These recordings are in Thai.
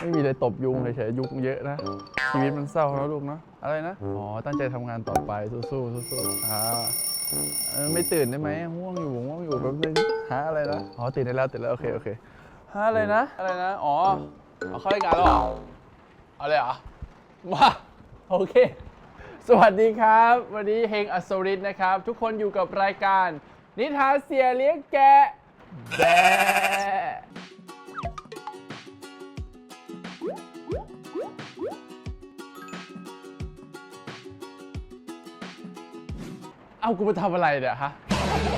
ไม่มีเลยตบยุงเฉยๆยุงเยอะนะ ชีวิตมันเศร้าแล้วลูกเนาะอะไรนะ อ๋อ ตั้งใจทำงานต่อไปสู้ๆสู้ๆอ่าเออไม่ตื่นได้ไหมง่วงอยู่ง่วงอยู่แป๊บนึงหาอะไรนะอ๋อตื่นได้แล้วตื่นแล้วโอเคโอเคหาอะไรนะ อะไรนะ อ๋อเอาเข้ารายการแล้วเหรอเอาเลยเหรอมาโอเค สวัสดีครับ วันนี้เฮงอัศรินนะครับ ทุกคนอยู่กับรายการ นิทานเสียเลี้ยงแกะแบะ เอากูมาทำอะไรเนี่ยฮะ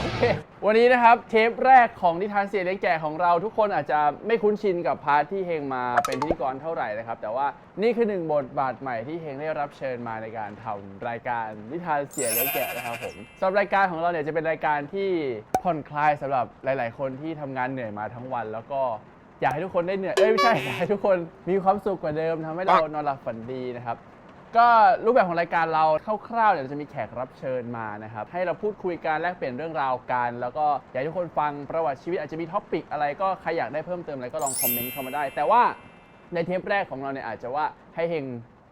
โอเควันนี้นะครับเทปแรกของนิทานเสียเลี้ยงแก่ของเรา ทุกคนอาจจะไม่คุ้นชินกับพาร์ทที่เฮงมาเป็นพิธีกรเท่าไหร่นะครับ แต่ว่านี่คือหนึ่งบทบาทใหม่ที่เฮงได้รับเชิญมาในการทำรายการนิทานเสียเลี้ยงแกะนะครับผมสำหรับรายการของเราเนี่ยจะเป็นรายการที่ผ่อนคลายสำหรับหลาย ๆ คนที่ทำงานเหนื่อยมาทั้งวัน แล้วก็อยากให้ทุกคนได้เหนื่อยเอ้ยไม่ใช่อยากให้ทุกคนมีความสุขกว่าเดิมทำให้เรานอนหลับฝันดีนะครับ ก็รูปแบบของรายการเราคร่าวๆเนี่ยเราจะมีแขกรับเชิญมานะครับ ให้เราพูดคุยกันแลกเปลี่ยนเรื่องราวกัน แล้วก็อยากให้ทุกคนฟังประวัติชีวิตอาจจะมีท็อปปิกอะไรก็ใครอยากได้เพิ่มเติมอะไรก็ลองคอมเมนต์เข้ามาได้ แต่ว่าในเทปแรกของเราเนี่ยอาจจะว่าให้เฮง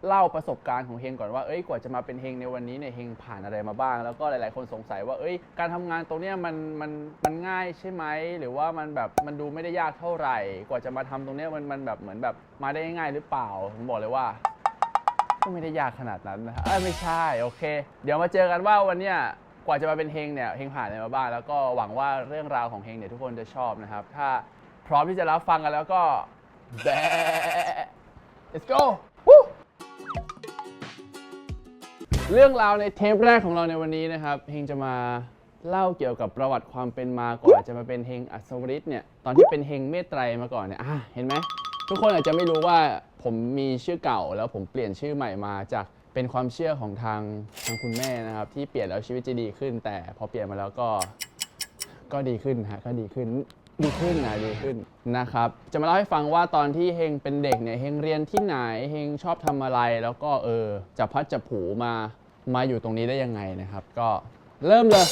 เล่าประสบการณ์ของเฮงก่อนว่า เอ้ย กว่าจะมาเป็นเฮงในวันนี้เนี่ย เฮงผ่านอะไรมาบ้าง แล้วก็หลาย ๆ คนสงสัยว่า เอ้ย การทำงานตรงเนี้ยมันมันมันง่ายใช่ไหม หรือว่ามันแบบมันดูไม่ได้ยากเท่าไหร่ กว่าจะมาทำตรงเนี้ยมันมันแบบเหมือนแบบมาได้ง่ายหรือเปล่า ผมบอกเลยว่า ก็ไม่ได้ยากขนาดนั้นนะเอ้ยไม่ใช่โอเค เดี๋ยวมาเจอกันว่าวันเนี้ยกว่าจะมาเป็นเฮงเนี่ยเฮงผ่านอะไรมาบ้างแล้วก็หวังว่าเรื่องราวของเฮงเนี่ยทุกคนจะชอบนะครับ ถ้าพร้อมที่จะรับฟังกันแล้วก็แบะ let's go วู้เรื่องราวในเทปแรกของเราในวันนี้นะครับเฮงจะมาเล่าเกี่ยวกับประวัติความเป็นมาก่อนจะมาเป็นเฮงอัศวริศเนี่ยตอนที่เป็นเฮงเมตไตรมาก่อนเนี่ยอะเห็นไหมทุกคนอาจจะไม่รู้ว่า ผมมีชื่อเก่าแล้วผมเปลี่ยนชื่อใหม่มาจากเป็นความเชื่อของทางทางคุณแม่นะครับ ที่เปลี่ยนแล้วชีวิตจะดีขึ้น แต่พอเปลี่ยนมาแล้วก็ก็ดีขึ้นฮะก็ดีขึ้นดีขึ้นนะดีขึ้นนะครับ จะมาเล่าให้ฟังว่าตอนที่เฮงเป็นเด็กเนี่ยเฮงเรียนที่ไหนเฮงชอบทำอะไรแล้วก็เออจับพัดจับผูมามาอยู่ตรงนี้ได้ยังไงนะครับ ก็เริ่มเลย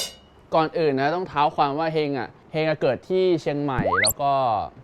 ก่อนอื่นนะต้องเท้าความว่าเฮงอะ เฮงเกิดที่เชียงใหม่ แล้วก็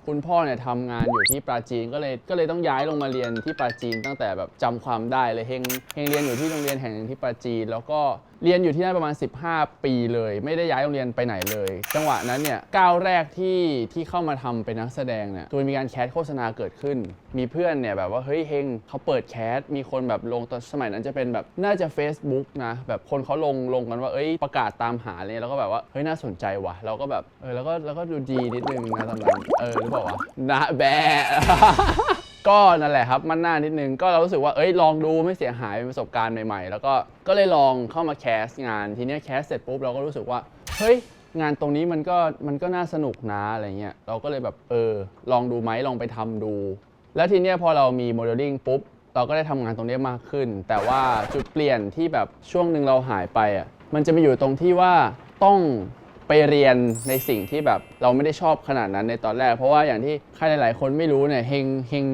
คุณพ่อเนี่ยทำงานอยู่ที่ปราจีนก็เลยก็เลยต้องย้ายลงมาเรียนที่ปราจีนตั้งแต่แบบจำความได้เลยเฮงเฮงเรียนอยู่ที่โรงเรียนแห่งหนึ่งที่ปราจีน แล้วก็เรียนอยู่ที่นั่นประมาณ 15 ปีเลย ไม่ได้ย้ายโรงเรียนไปไหนเลย จังหวะนั้นเนี่ยก้าวแรกที่ที่เข้ามาทำเป็นนักแสดงเนี่ยคือมีการแคสโฆษณาเกิดขึ้น มีเพื่อนเนี่ยแบบว่าเฮ้ยเฮงเขาเปิดแคสมีคนแบบลงตอนสมัยนั้นจะเป็นแบบน่าจะ Facebook นะแบบคนเขาลงลงกันว่าเอ้ยประกาศตามหาเลยแล้วก็แบบว่าเฮ้ยน่าสนใจว่ะเราก็แบบเออแล้วก็แล้วก็ดูดีนิดนึงนะตอนนั้นเออหรือเปล่าวะนะแบะ ก็นั่นแหละครับมันหน้านิดนึงก็เรารู้สึกว่าเอ้ยลองดูไม่เสียหายเป็นประสบการณ์ใหม่ๆ แล้วก็ก็เลยลองเข้ามาแคสงานทีเนี้ยแคสเสร็จปุ๊บเราก็รู้สึกว่าเฮ้ยงานตรงนี้มันก็มันก็น่าสนุกนะอะไรเงี้ยเราก็เลยแบบเออลองดูไหมลองไปทำดู แล้วทีเนี้ยพอเรามีโมเดลลิ่งปุ๊บเราก็ได้ทำงานตรงเนี้ยมากขึ้น แต่ว่าจุดเปลี่ยนที่แบบช่วงหนึ่งเราหายไปอะมันจะมาอยู่ตรงที่ว่าต้อง ไปเรียนในสิ่งที่แบบเราไม่ได้ชอบขนาดนั้นในตอนแรก เพราะว่าอย่างที่ใครหลาย ๆ คนไม่รู้เนี่ยเฮงเฮง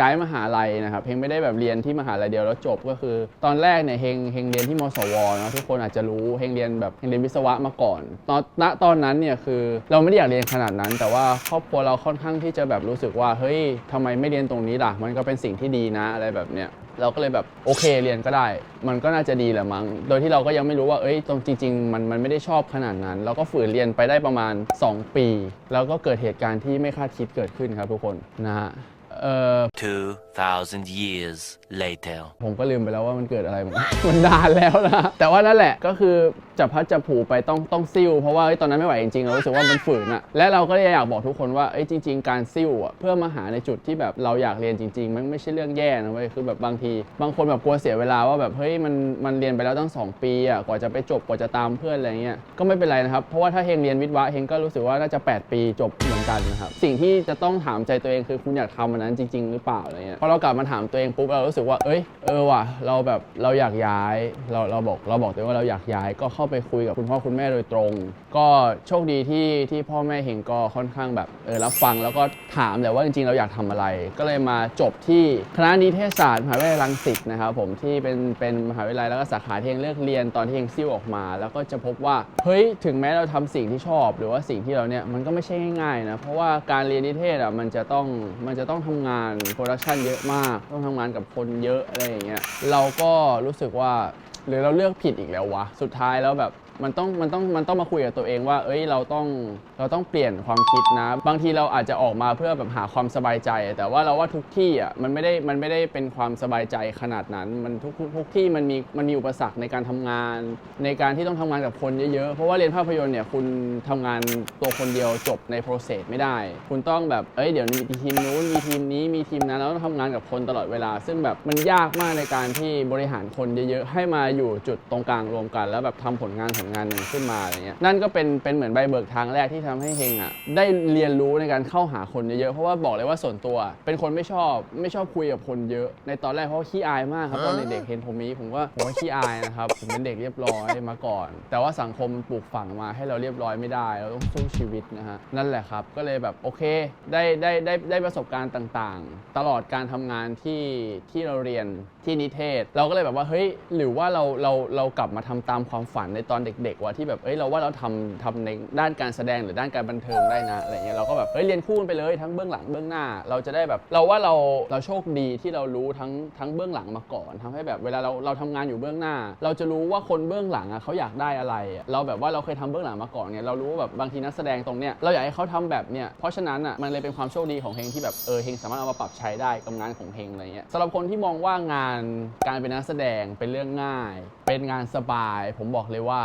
ย้ายมหาลัยนะครับเฮงไม่ได้แบบเรียนที่มหาลัยเดียวแล้วจบก็คือ ตอนแรกเนี่ยเฮงเฮงเรียนที่มสวเนะทุกคนอาจจะรู้เฮงเรียนแบบเฮงเรียนวิศวะมาก่อน ตอนณตอนนั้นเนี่ยคือเราไม่ได้อยากเรียนขนาดนั้น แต่ว่าครอบครัวเราค่อนข้างที่จะแบบรู้สึกว่าเฮ้ยทำไมไม่เรียนตรงนี้ล่ะมันก็เป็นสิ่งที่ดีนะอะไรแบบเนี้ย เราก็เลยแบบโอเคเรียนก็ได้ มันก็น่าจะดีแหละมั้ง โดยที่เราก็ยังไม่รู้ว่าเอ้ยตรงจริง ๆ มันมันไม่ได้ชอบขนาดนั้น เราก็ฝืนเรียนไปได้ประมาณ 2 ปี แล้วก็เกิดเหตุการณ์ที่ไม่คาดคิดเกิดขึ้นครับทุกคนนะฮะ เออ2,000 years later. ผมก็ลืมไปแล้วว่ามันเกิดอะไรมันมันนานแล้วนะ แต่ว่านั่นแหละก็คือจับพัดจับผูไปต้องต้องซิ่วเพราะว่าเอ้ยตอนนั้นไม่ไหวจริงๆ เรารู้สึกว่ามันฝืนอะและเราก็เลยอยากบอกทุกคนว่าเอ้ยจริง ๆ การซิ่วอะเพื่อมาหาในจุดที่แบบเราอยากเรียนจริง ๆ มันไม่ใช่เรื่องแย่นะเว้ยคือแบบบางที บางคนแบบกลัวเสียเวลาว่าแบบเฮ้ยมันมันเรียนไปแล้วตั้ง 2 ปีอะกว่าจะไปจบกว่าจะตามเพื่อนอะไรเงี้ยก็ไม่เป็นไรนะครับเพราะว่าถ้าเฮงเรียนวิทย์วะเฮงก็รู้สึกว่าน่าจะ 8 ปีจบเหมือนกันนะครับสิ่งที่จะต้องถามใจตัวเองคือคุณอยากทำอันนั้นจริง ๆ หรือเปล่าอะไรเงี้ยพอเรากลับมาถามตัวเองปุ๊บเรารู้สึกว่า เอ้ยเออว่ะเราแบบเราอยากย้ายเราเราบอกเราบอกตัวเองว่าเราอยากย้าย ก็เข้าไปคุยกับคุณพ่อคุณแม่โดยตรง ก็โชคดีที่ที่พ่อแม่เห็นก็ค่อนข้างแบบเออรับฟังแล้วก็ถามแหละว่าจริง ๆ เราอยากทำอะไร ก็เลยมาจบที่คณะนิเทศศาสตร์มหาวิทยาลัยรังสิตนะครับผมที่เป็นเป็นมหาวิทยาลัยแล้วก็สาขาที่เฮงเลือกเรียนตอนที่เฮงซิ่วออกมา แล้วก็จะพบว่าเฮ้ยถึงแม้เราทำสิ่งที่ชอบ หรือว่าสิ่งที่เราเนี่ยมันก็ไม่ใช่ง่ายๆนะเพราะว่าการเรียนนิเทศอะมันจะต้องมันจะต้องทำงานโปรดักชันเยอะมาก ต้องทำงานกับคนเยอะอะไรอย่างเงี้ยเราก็รู้สึกว่าหรือเราเลือกผิดอีกแล้ววะ สุดท้ายแล้วแบบ มันต้องมันต้องมันต้องมาคุยกับตัวเองว่า เอ้ยเราต้องเราต้องเปลี่ยนความคิดนะ บางทีเราอาจจะออกมาเพื่อแบบหาความสบายใจ แต่ว่าเราว่าทุกที่อะมันไม่ได้มันไม่ได้เป็นความสบายใจขนาดนั้น มันทุกทุกที่มันมีมันมีอุปสรรคในการทำงาน ในการที่ต้องทำงานกับคนเยอะๆ เพราะว่าเรียนภาพยนตร์เนี่ยคุณทำงานตัวคนเดียวจบในโปรเซสไม่ได้ คุณต้องแบบเอ้ยเดี๋ยวมีทีมนู้นมีทีมนี้มีทีมนั้นแล้วต้องทำงานกับคนตลอดเวลา ซึ่งแบบมันยากมากในการที่บริหารคนเยอะๆ ให้มาอยู่จุดตรงกลางรวมกัน แล้วแบบทำผลงานผลงานหนึ่งขึ้นมาอะไรเงี้ยนั่นก็เป็นเป็นเหมือนใบเบิกทางแรกที่ทำให้เฮงอะได้เรียนรู้ในการเข้าหาคนเยอะๆเพราะว่าบอกเลยว่าส่วนตัว เป็นคนไม่ชอบไม่ชอบคุยกับคนเยอะ ในตอนแรกเพราะว่าขี้อายมากครับตอนเด็กๆเห็นผมนี้ผมว่าผมว่าขี้อายนะครับผมเป็นเด็กเรียบร้อยมาก่อน แต่ว่าสังคมปลูกฝังมาให้เราเรียบร้อยไม่ได้เราต้องสู้ชีวิตนะฮะนั่นแหละครับ ก็เลยแบบโอเคได้ได้ได้ได้ประสบการณ์ต่างๆ ตลอดการทำงานที่ที่เราเรียนที่นิเทศ เราก็เลยแบบว่าเฮ้ยหรือว่าเราเราเรากลับมาทำตามความฝันในตอนเด็กๆว่าที่แบบเอ้ยเราว่าเราทำทำในด้านการแสดงหรือด้านการบันเทิงได้นะอะไรเงี้ยเราก็แบบเฮ้ยเรียนคู่กันไปเลยทั้งเบื้องหลังเบื้องหน้า เราจะได้แบบเราว่าเราเราโชคดีที่เรารู้ทั้งทั้งเบื้องหลังมาก่อนทำให้แบบเวลาเราเราทำงานอยู่เบื้องหน้า เราจะรู้ว่าคนเบื้องหลังอะเขาอยากได้อะไร เราแบบว่าเราเคยทำเบื้องหลังมาก่อนเนี่ยเรารู้ว่าแบบบางทีนักแสดงตรงเนี้ยเราอยากให้เขาทำแบบเนี้ยเพราะฉะนั้นอะมันเลยเป็นความโชคดีของเฮงที่แบบเออเฮงสามารถเอามาปรับใช้ได้กับงานของเฮงอะไรเงี้ยสำหรับคนที่มองว่างานการเป็นนักแสดงเป็นเรื่องง่าย เป็นงานสบาย ผมบอกเลยว่า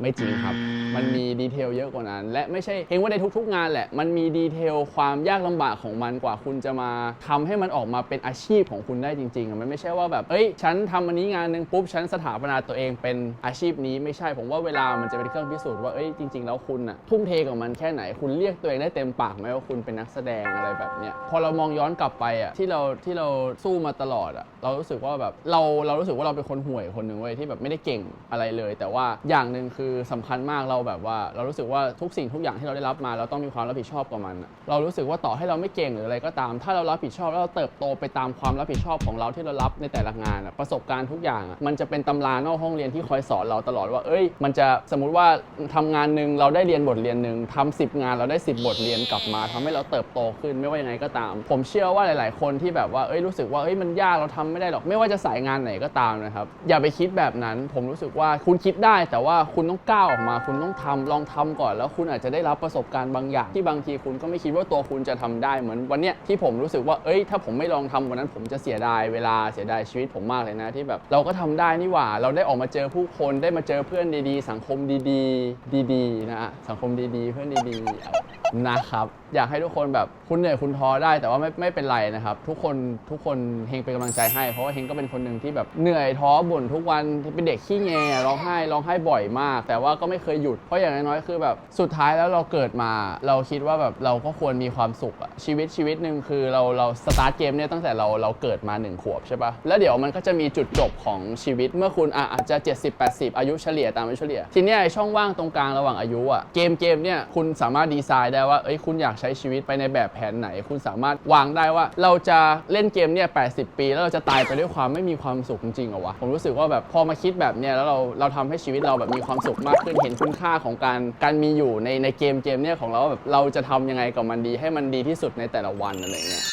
ไม่จริงครับ มันมีดีเทลเยอะกว่านั้น และไม่ใช่เห็นว่าในทุก ๆ งานแหละ มันมีดีเทลความยากลำบากของมันกว่าคุณจะมาทำให้มันออกมาเป็นอาชีพของคุณได้จริงๆอะมันไม่ใช่ว่าแบบเอ้ย ฉันทำอันนี้งานหนึ่งปุ๊บ ฉันสถาปนาตัวเองเป็นอาชีพนี้ไม่ใช่ผมว่าเวลามันจะเป็นเครื่องพิสูจน์ว่าเอ้ยจริง ๆ แล้วคุณอะทุ่มเทกับมันแค่ไหนคุณเรียกตัวเองได้เต็มปากไหมว่าคุณเป็นนักแสดงอะไรแบบเนี้ยพอเรามองย้อนกลับไปอะที่เราที่เราสู้มาตลอดอะเรารู้สึกว่าแบบเราเรารู้สึกว่าเราเป็นคนห่วยคนหนึ่งเว้ยที่แบบไม่ได้เก่งอะไรเลย แต่ว่าอย่างหนึ่งคือสำคัญมากเราแบบว่า เรารู้สึกว่าทุกสิ่งทุกอย่างที่เราได้รับมา เราต้องมีความรับผิดชอบกับมัน เรารู้สึกว่าต่อให้เราไม่เก่งหรืออะไรก็ตาม ถ้าเรารับผิดชอบแล้วเราเติบโตไปตามความรับผิดชอบของเราที่เรารับในแต่ละงานประสบการณ์ทุกอย่างมันจะเป็นตำรานอกห้องเรียนที่คอยสอนเราตลอดว่า เอ้ย มันจะสมมุติว่าทำงานหนึ่งเราได้เรียนบทเรียนหนึ่งทำสิบงานเราได้ 10 บทเรียนกลับมาทำให้เราเติบโตขึ้นไม่ว่ายังไงก็ตาม ผมเชื่อว่าหลาย ๆ คนที่แบบว่าเอ้ยรู้สึกว่าเอ้ยมันยากเราทำไม่ได้หรอกไม่ว่าจะสายงานไหนก็ตามนะครับอย่าไปคิดแบบนั้น ผมรู้สึกว่าคุณคิดได้แต่ว่าคุณต้องก้าวออกมา คุณต้องทำลองทำก่อนแล้วคุณอาจจะได้รับประสบการณ์บางอย่าง ที่บางทีคุณก็ไม่คิดว่าตัวคุณจะทำได้เหมือนวันเนี้ยที่ผมรู้สึกว่าเอ้ยถ้าผมไม่ลองทำวันนั้นผมจะเสียดายเวลาเสียดายชีวิตผมมากเลยนะที่แบบ เราก็ทำได้นี่หว่า เราได้ออกมาเจอผู้คนได้มาเจอเพื่อนดีๆ สังคมดีๆ ดีๆนะฮะสังคมดีๆ เพื่อนดีๆนะครับอยากให้ทุกคนแบบคุณเหนื่อยคุณท้อได้แต่ว่าไม่ไม่เป็นไรนะครับ ทุกคนทุกคนเฮงเป็นกำลังใจให้ เพราะว่าเฮงก็เป็นคนหนึ่งที่แบบเหนื่อยท้อบ่นทุกวันเป็นเด็กขี้แงร้องไห้ร้องไห้บ่อยมากแต่ว่าก็ไม่เคยหยุด เพราะอย่างน้อยๆคือแบบสุดท้ายแล้วเราเกิดมา เราคิดว่าแบบเราก็ควรมีความสุขอะชีวิตชีวิตหนึ่งคือเราเราสตาร์ทเกมเนี่ยตั้งแต่เราเราเกิดมาหนึ่งขวบใช่ปะแล้วเดี๋ยวมันก็จะมีจุดจบของชีวิตเมื่อคุณอะอาจจะ 70 80 อายุเฉลี่ยตามอายุเฉลี่ย ทีเนี้ยไอ้ช่องว่างตรงกลางระหว่างอายุอะเกมเกมเนี่ยคุณสามารถดีไซน์ได้ว่าเอ้ยคุณอยากใช้ชีวิตไปในแบบแผนไหน คุณสามารถวางได้ว่าเราจะเล่นเกมเนี่ย80 ปี แล้วเราจะตายไปด้วยความไม่มีความสุขจริงๆเหรอวะผมรู้สึกว่าแบบพอมาคิดแบบเนี้ยแล้วเราเราทำให้ชีวิตเราแบบมีความสุขมากขึ้นเห็นคุณค่าของการการมีอยู่ในในเกมเกมเนี่ยของเราว่าแบบเราจะทำยังไงกับมันดีให้มันดีที่สุดในแต่ละวันอะไรเงี้ย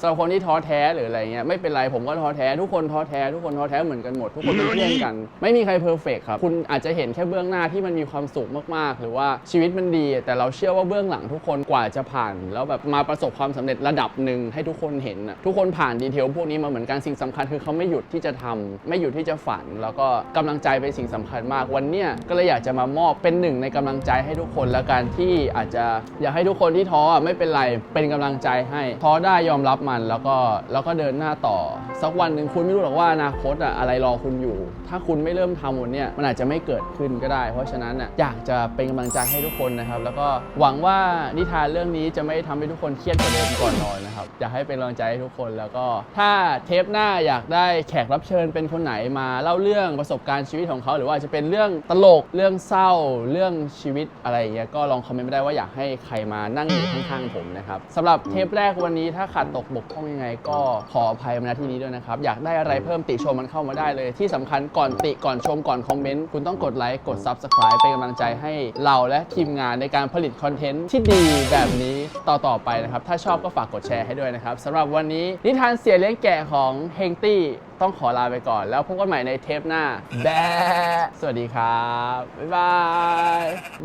สำหรับคนที่ท้อแท้หรืออะไรเงี้ยไม่เป็นไรผมก็ท้อแท้ทุกคนท้อแท้ทุกคนท้อแท้เหมือนกันหมดทุกคนเป็นเพื่อนกัน ไม่มีใครเพอร์เฟกครับคุณอาจจะเห็นแค่เบื้องหน้าที่มันมีความสุขมากๆ หรือว่าชีวิตมันดี แต่เราเชื่อว่าเบื้องหลังทุกคนกว่าจะผ่าน แล้วแบบมาประสบความสำเร็จระดับหนึ่งให้ทุกคนเห็นนะทุกคนผ่านดีเทลพวกนี้มาเหมือนกันสิ่งสำคัญคือเขาไม่หยุดที่จะทำไม่หยุดที่จะฝัน แล้วก็กำลังใจเป็นสิ่งสำคัญมากวันเนี้ยก็เลยอยากจะมามอบเป็นหนึ่งในกำลังใจให้ทุกคนแล้วกันที่อาจจะอยากให้ทุกคนที่ท้อไม่เป็นไรเป็นกำลังใจให้ท้อได้ยอมรับมันแล้วก็แล้วก็เดินหน้าต่อ สักวันหนึ่งคุณไม่รู้หรอกว่าอนาคตอะอะไรรอคุณอยู่ ถ้าคุณไม่เริ่มทำวันเนี้ยมันอาจจะไม่เกิดขึ้นก็ได้ เพราะฉะนั้นอะอยากจะเป็นกำลังใจให้ทุกคนนะครับ แล้วก็หวังว่านิทานเรื่องนี้จะไม่ทำให้ทุกคนเครียดกว่าเดิมก่อนนอนนะครับอยากให้เป็นกำลังใจให้ทุกคนแล้วก็ ถ้าเทปหน้าอยากได้แขกรับเชิญเป็นคนไหนมาเล่าเรื่องประสบการณ์ชีวิตของเขา หรือว่าจะเป็นเรื่องตลกเรื่องเศร้าเรื่องชีวิตอะไรอย่างเงี้ยก็ลองคอมเมนต์มาได้ว่าอยากให้ใครมานั่งอยู่ข้างๆผมนะครับสำหรับเทปแรกวันนี้ถ้าขาดตกบกพร่องยังไง ก็ขออภัยมาณที่นี้ด้วยนะครับ อยากได้อะไรเพิ่มติชมมันเข้ามาได้เลย ที่สำคัญก่อนติก่อนชมก่อนคอมเมนต์คุณต้องกดไลค์กด Subscribe เป็นกำลังใจให้เราและทีมงานในการผลิตคอนเทนต์ที่ดีแบบนี้ต่อๆไปนะครับ ถ้าชอบก็ฝากกดแชร์ให้ด้วยนะครับสำหรับวันนี้นิทานเสียเลี้ยงแกะของเฮงตี้ต้องขอลาไปก่อน แล้วพบกันใหม่ในเทปหน้าแบะสวัสดีครับบ๊ายบาย